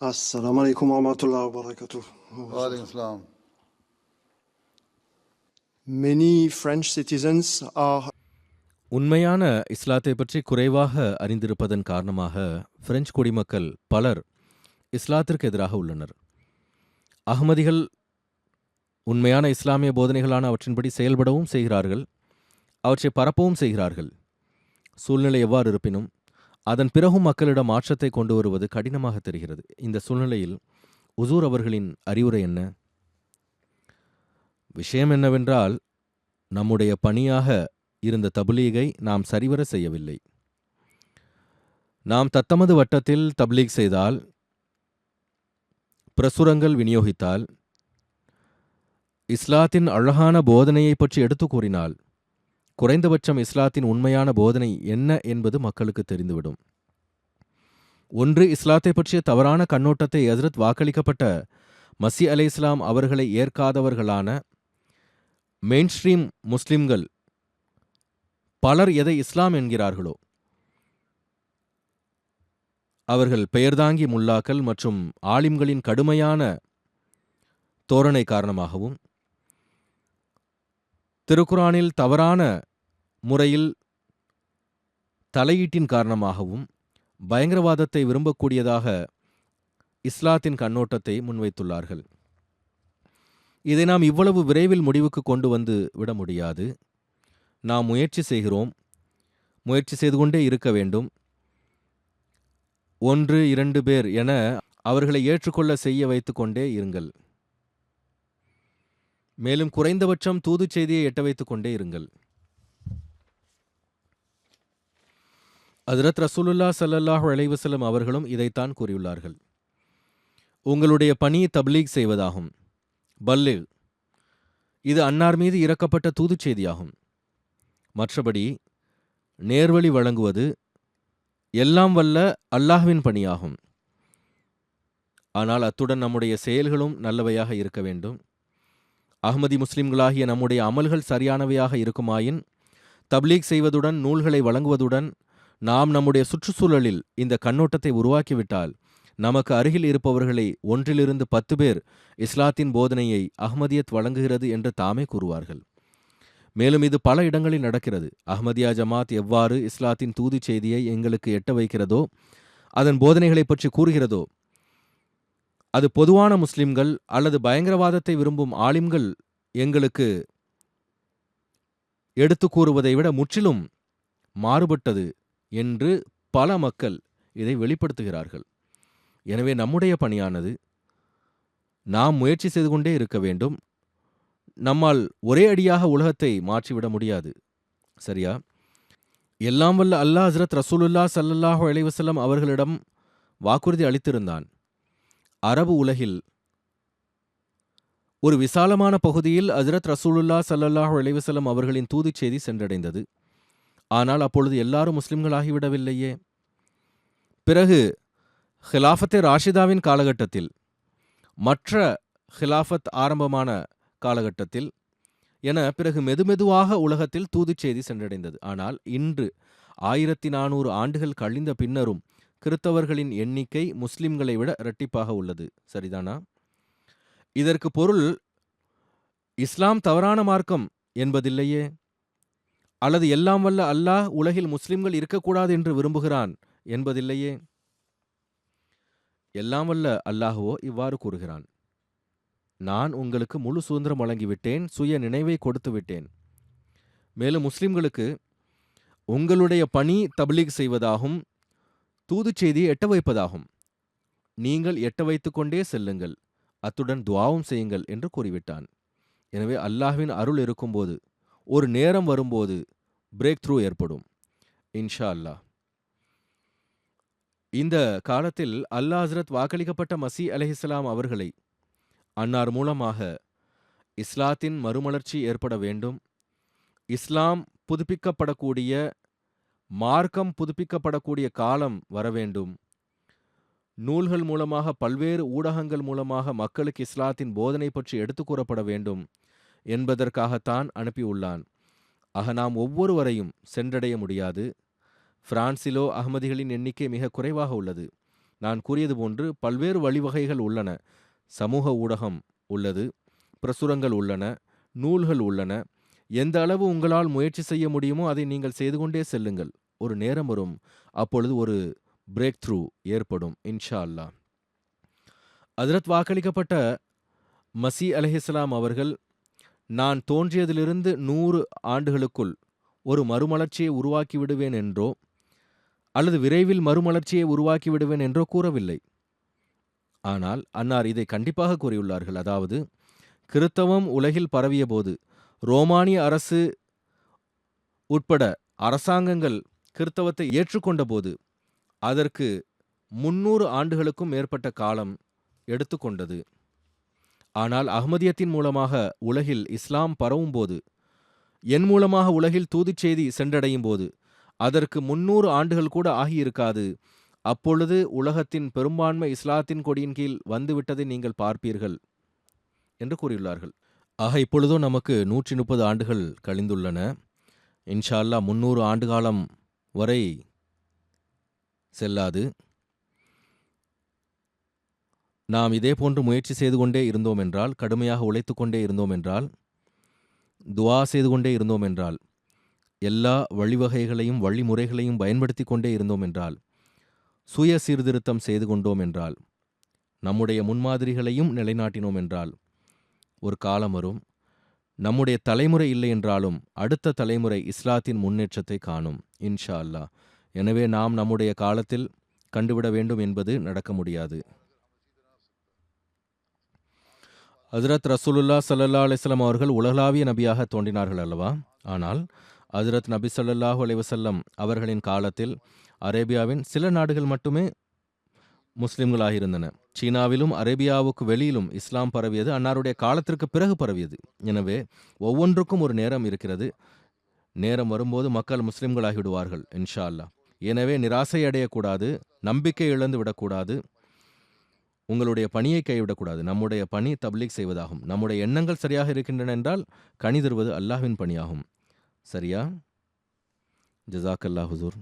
Wa rahmatullahi wa barakatuh. Walaikum salam. Many French citizens are உண்மையான இஸ்லாத்தை பற்றி குறைவாக அறிந்திருப்பதன் காரணமாக பிரெஞ்சு குடிமக்கள் பலர் இஸ்லாத்திற்கு எதிராக உள்ளனர் அகமதிகள் உண்மையான இஸ்லாமிய போதனைகளான அவற்றின்படி செயல்படவும் செய்கிறார்கள் அவற்றை பரப்பவும் செய்கிறார்கள் சூழ்நிலை எவ்வாறு இருப்பினும் அதன் பிறகும் மக்களிடம் மாற்றத்தை கொண்டு வருவது கடினமாக தெரிகிறது. இந்த சூழ்நிலையில் உசூர் அவர்களின் அறிவுரை என்ன? விஷயம் என்னவென்றால் நம்முடைய பணியாக இருந்த தபுலீகை நாம் சரிவர செய்யவில்லை. நாம் தத்தமது வட்டத்தில் தப்லீக் செய்தால் பிரசுரங்கள் விநியோகித்தால் இஸ்லாத்தின் அழகான போதனையை பற்றி எடுத்துக் கூறினால் குறைந்தபட்சம் இஸ்லாத்தின் உண்மையான போதனை என்ன என்பது மக்களுக்கு தெரிந்துவிடும். ஒன்று இஸ்லாத்தை பற்றிய தவறான கண்ணோட்டத்தை ஹஸ்ரத் வாக்களிக்கப்பட்ட மசி அலை இஸ்லாம் அவர்களை ஏற்காதவர்களான மெயின்ஸ்ட்ரீம் முஸ்லிம்கள் பலர் எதை இஸ்லாம் என்கிறார்களோ அவர்கள் பெயர்தாங்கி முல்லாக்கள் மற்றும் ஆலிம்களின் கடுமையான தோரணை காரணமாகவும் திருக்குரானில் தவறான முறையில் தலையீட்டின் காரணமாகவும் பயங்கரவாதத்தை விரும்பக்கூடியதாக இஸ்லாத்தின் கண்ணோட்டத்தை முன்வைத்துள்ளார்கள். இதை நாம் இவ்வளவு விரைவில் முடிவுக்கு கொண்டு வந்து விட முடியாது. நாம் முயற்சி செய்கிறோம். முயற்சி செய்து கொண்டே இருக்க வேண்டும். ஒன்று இரண்டு பேர் என அவர்களை ஏற்றுக்கொள்ள செய்ய வைத்துக்கொண்டே இருங்கள். மேலும் குறைந்தபட்சம் தூதுச் செய்தியை எட்ட வைத்துக்கொண்டே இருங்கள். ஹஜ்ரத் ரசூலுல்லா சல்லல்லாஹ் அலைவசலம் அவர்களும் இதைத்தான் கூறியுள்ளார்கள். உங்களுடைய பணி தப்லீக் செய்வதாகும். பல்லில். இது அன்னார் மீது இறக்கப்பட்ட தூதுச் செய்தியாகும். மற்றபடி நேர்வழி வழங்குவது எல்லாம் வல்ல அல்லாஹ்வின் பணியாகும். ஆனால் அத்துடன் நம்முடைய செயல்களும் நல்லவையாக இருக்க வேண்டும். அகமதி முஸ்லிம்களாகிய நம்முடைய அமல்கள் சரியானவையாக இருக்குமாயின் தப்லீக் செய்வதுடன் நூல்களை வழங்குவதுடன் நாம் நம்முடைய சுற்றுச்சூழலில் இந்த கண்ணோட்டத்தை உருவாக்கிவிட்டால் நமக்கு அருகில் இருப்பவர்களை ஒன்றிலிருந்து பத்து பேர் இஸ்லாத்தின் போதனையை அஹ்மதியத் வழங்குகிறது என்று தாமே கூறுவார்கள். மேலும் இது பல இடங்களில் நடக்கிறது. அஹ்மதியா ஜமாத் எவ்வாறு இஸ்லாத்தின் தூதுச் செய்தியை எங்களுக்கு எட்ட வைக்கிறதோ அதன் போதனைகளை பற்றி கூறுகிறதோ அது பொதுவான முஸ்லிம்கள் அல்லது பயங்கரவாதத்தை விரும்பும் ஆலிம்கள் எங்களுக்கு எடுத்து கூறுவதை விட முற்றிலும் மாறுபட்டது என்று பல மக்கள் இதை வெளிப்படுத்துகிறார்கள். எனவே நம்முடைய பணியானது நாம் முயற்சி செய்து கொண்டே இருக்க வேண்டும். நம்மால் ஒரே அடியாக உலகத்தை மாற்றிவிட முடியாது. சரியா? எல்லாம் வல்ல அல்லாஹ் ஹசரத் ரசூலுல்லா சல்லல்லாஹு அலைவசல்லம் அவர்களிடம் வாக்குறுதி அளித்திருந்தான். அரபு உலகில் ஒரு விசாலமான பகுதியில் ஹசரத் ரசூலுல்லா சல்லல்லாஹு அலைவசல்லம் அவர்களின் தூதுச் செய்தி சென்றடைந்தது. ஆனால் அப்பொழுது எல்லாரும் முஸ்லிம்களாகிவிடவில்லையே. பிறகு ஹிலாஃபத்தே ராஷிதாவின் காலகட்டத்தில் மற்ற ஹிலாஃபத் ஆரம்பமான காலகட்டத்தில் என பிறகு மெதுமெதுவாக உலகத்தில் தூதுச் செய்தி சென்றடைந்தது. ஆனால் இன்று ஆயிரத்தி நானூறு ஆண்டுகள் கழிந்த பின்னரும் கிறித்தவர்களின் எண்ணிக்கை முஸ்லிம்களை விட இரட்டிப்பாக உள்ளது. சரிதானா? இதற்கு பொருள் இஸ்லாம் தவறான மார்க்கம் என்பதில்லையே. அல்லது எல்லாம் வல்ல அல்லாஹ் உலகில் முஸ்லிம்கள் இருக்கக்கூடாது என்று விரும்புகிறான் என்பதில்லையே. எல்லாம் வல்ல அல்லாஹுவோ இவ்வாறு கூறுகிறான். நான் உங்களுக்கு முழு சுதந்திரம் வழங்கிவிட்டேன் சுய நினைவை கொடுத்து விட்டேன். மேலும் முஸ்லிம்களுக்கு உங்களுடைய பணி தப்லீக் செய்வதாகும் தூதுச் செய்தியை எட்ட வைப்பதாகும். நீங்கள் எட்ட வைத்து கொண்டே செல்லுங்கள் அத்துடன் துவாவும் செய்யுங்கள் என்று கூறிவிட்டான். எனவே அல்லாஹ்வின் அருள் இருக்கும்போது ஒரு நேரம் வரும்போது பிரேக் த்ரூ ஏற்படும். இன்ஷா அல்லாஹ் இந்த காலத்தில் அல்லா ஹசரத் வாக்களிக்கப்பட்ட மசி அலஹிஸ்லாம் அவர்களை அன்னார் மூலமாக இஸ்லாத்தின் மறுமலர்ச்சி ஏற்பட வேண்டும். இஸ்லாம் புதுப்பிக்கப்படக்கூடிய மார்க்கம் புதுப்பிக்கப்படக்கூடிய காலம் வர வேண்டும். நூல்கள் மூலமாக பல்வேறு ஊடகங்கள் மூலமாக மக்களுக்கு இஸ்லாத்தின் போதனை பற்றி எடுத்துக் கூறப்பட வேண்டும். என்பதற்காகத்தான் அனுப்பியுள்ளான். ஆக நாம் ஒவ்வொருவரையும் சென்றடைய முடியாது. பிரான்சிலோ அகமதிகளின் எண்ணிக்கை மிக குறைவாக உள்ளது. நான் கூறியது போன்று பல்வேறு வழிவகைகள் உள்ளன. சமூக ஊடகம் உள்ளது பிரசுரங்கள் உள்ளன நூல்கள் உள்ளன. எந்த அளவு உங்களால் முயற்சி செய்ய முடியுமோ அதை நீங்கள் செய்து கொண்டே செல்லுங்கள். ஒரு நேரம் வரும் அப்பொழுது ஒரு பிரேக் த்ரூ ஏற்படும் இன்ஷா அல்லாஹ் அதிரத் வாக்களிக்கப்பட்ட மசி அலஹிஸ்லாம் அவர்கள் நான் தோன்றியதிலிருந்து நூறு ஆண்டுகளுக்குள் ஒரு மறுமலர்ச்சியை உருவாக்கி விடுவேன் என்றோ அல்லது விரைவில் மறுமலர்ச்சியை உருவாக்கி விடுவேன் என்றோ கூறவில்லை. ஆனால் அன்னார் இதை கண்டிப்பாக கூறியுள்ளார்கள். அதாவது கிறித்தவம் உலகில் பரவியபோது ரோமானிய அரசு உட்பட அரசாங்கங்கள் கிறித்தவத்தை ஏற்றுக்கொண்டபோது அதற்கு முன்னூறு ஆண்டுகளுக்கும் மேற்பட்ட காலம் எடுத்துக்கொண்டது. ஆனால் அகமதியத்தின் மூலமாக உலகில் இஸ்லாம் பரவும் போது என் மூலமாக உலகில் தூதுச் செய்தி சென்றடையும் போது அதற்கு முன்னூறு ஆண்டுகள் கூட ஆகியிருக்காது. அப்பொழுது உலகத்தின் பெரும்பான்மை இஸ்லாத்தின் கொடியின் கீழ் வந்துவிட்டதை நீங்கள் பார்ப்பீர்கள் என்று கூறியுள்ளார்கள். ஆக இப்பொழுதோ நமக்கு நூற்றி முப்பது ஆண்டுகள் கழிந்துள்ளன. இன்ஷா முன்னூறு ஆண்டு காலம் வரை செல்லாது. நாம் இதே போன்று முயற்சி செய்து கொண்டே இருந்தோம் என்றால் கடுமையாக உழைத்து கொண்டே இருந்தோம் என்றால் துவா செய்து கொண்டே இருந்தோம் என்றால் எல்லா வழிவகைகளையும் வழிமுறைகளையும் பயன்படுத்தி கொண்டே இருந்தோம் என்றால் சுய சீர்திருத்தம் செய்து கொண்டோம் என்றால் நம்முடைய முன்மாதிரிகளையும் நிலைநாட்டினோம் என்றால் ஒரு காலம் வரும். நம்முடைய தலைமுறை இல்லை என்றாலும் அடுத்த தலைமுறை இஸ்லாத்தின் முன்னேற்றத்தை காணும் இன்ஷா அல்லாஹ். எனவே நாம் நம்முடைய காலத்தில் கண்டுவிட வேண்டும் என்பது நடக்க முடியாது. ஹசரத் ரசூலுல்லா சல்லல்லா அலிஸ்லாம் அவர்கள் உலகளாவிய நபியாக தோன்றினார்கள் அல்லவா? ஆனால் ஹசரத் நபி ஸல்லல்லாஹு அலைவசல்லம் அவர்களின் காலத்தில் அரேபியாவின் சில நாடுகள் மட்டுமே முஸ்லிம்களாக இருந்தன. சீனாவிலும் அரேபியாவுக்கு வெளியிலும் இஸ்லாம் பரவியது அன்னாருடைய காலத்திற்கு பிறகு பரவியது. எனவே ஒவ்வொன்றுக்கும் ஒரு நேரம் இருக்கிறது. நேரம் வரும்போது மக்கள் முஸ்லிம்களாகிவிடுவார்கள் இன்ஷா அல்லாஹ். எனவே நிராசை அடையக்கூடாது நம்பிக்கை இழந்து விடக்கூடாது. உங்களுடைய பணியை கைவிடக்கூடாது. நம்முடைய பணி தப்லீக் செய்வதாகும். நம்முடைய எண்ணங்கள் சரியாக இருக்கின்றன என்றால் கனி தருவது அல்லாஹ்வின் பணியாகும். சரியா? ஜசாக் அல்லாஹ் ஹுசூர்